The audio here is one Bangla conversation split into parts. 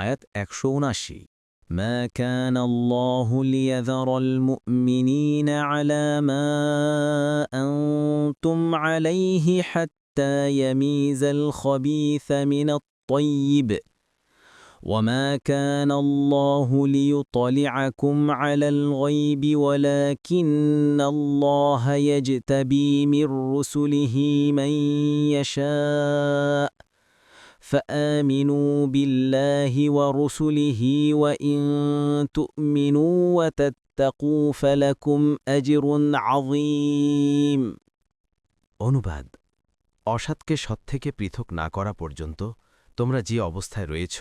আয়াত একশো উনাশি ما كان الله ليذر المؤمنين على ما أنتم عليه حتى يميز الخبيث من الطيب وما كان الله ليطلعكم على الغيب ولكن الله يجتبي من رسله من يشاء فآمنوا بالله ورسله وإن تؤمنوا وتتقوا فلكم أجر عظيم অনুবাদ অসৎকে সৎ থেকে পৃথক না করা পর্যন্ত তোমরা যে অবস্থায় রয়েছ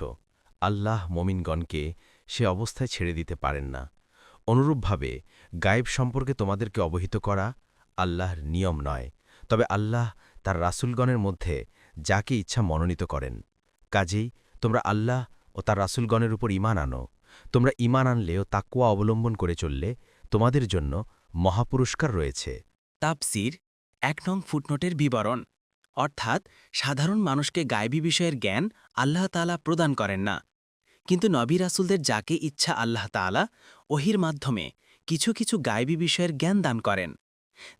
আল্লাহ মমিনগণকে সে অবস্থায় ছেড়ে দিতে পারেন না অনুরূপভাবে গায়েব সম্পর্কে তোমাদেরকে অবহিত করা আল্লাহর নিয়ম নয় তবে আল্লাহ তার রাসূলগণের মধ্যে যাকে ইচ্ছা মনোনীত করেন। কাজেই তোমরা আল্লাহ ও তার রাসূলগণের উপর ইমান আনো। তোমরা ঈমান আনলেও তাকওয়া অবলম্বন করে চললে তোমাদের জন্য মহাপুরস্কার রয়েছে। তাপসির এক নং ফুটনোটের বিবরণ। অর্থাৎ, সাধারণ মানুষকে গায়বী বিষয়ের জ্ঞান আল্লাহ তাআলা প্রদান করেন না। কিন্তু নবী রাসুলদের যাকে ইচ্ছা আল্লাহ তাআলা, ওহির মাধ্যমে কিছু কিছু গায়বী বিষয়ের জ্ঞান দান করেন।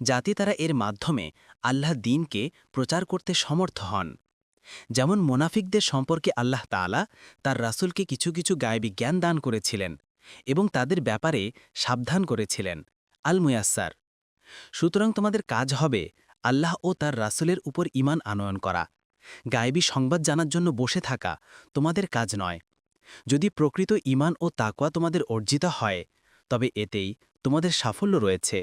যাতে তারা এর মাধ্যমে আল্লাহ দিনকে প্রচার করতে সমর্থ হন। যেমন মোনাফিকদের সম্পর্কে আল্লাহ তাআলা তার রাসূলকে কিছু কিছু গায়েবী জ্ঞান দান করেছিলেন এবং তাদের ব্যাপারে সাবধান করেছিলেন। আল মুয়াস্সার সুতরাং তোমাদের কাজ হবে আল্লাহ ও তার রাসূলের উপর ঈমান আনয়ন করা। গায়েবী সংবাদ জানার জন্য বসে থাকা তোমাদের কাজ নয়। যদি প্রকৃত ঈমান ও তাকওয়া তোমাদের অর্জিত হয়, তবে এতেই তোমাদের সাফল্য রয়েছে।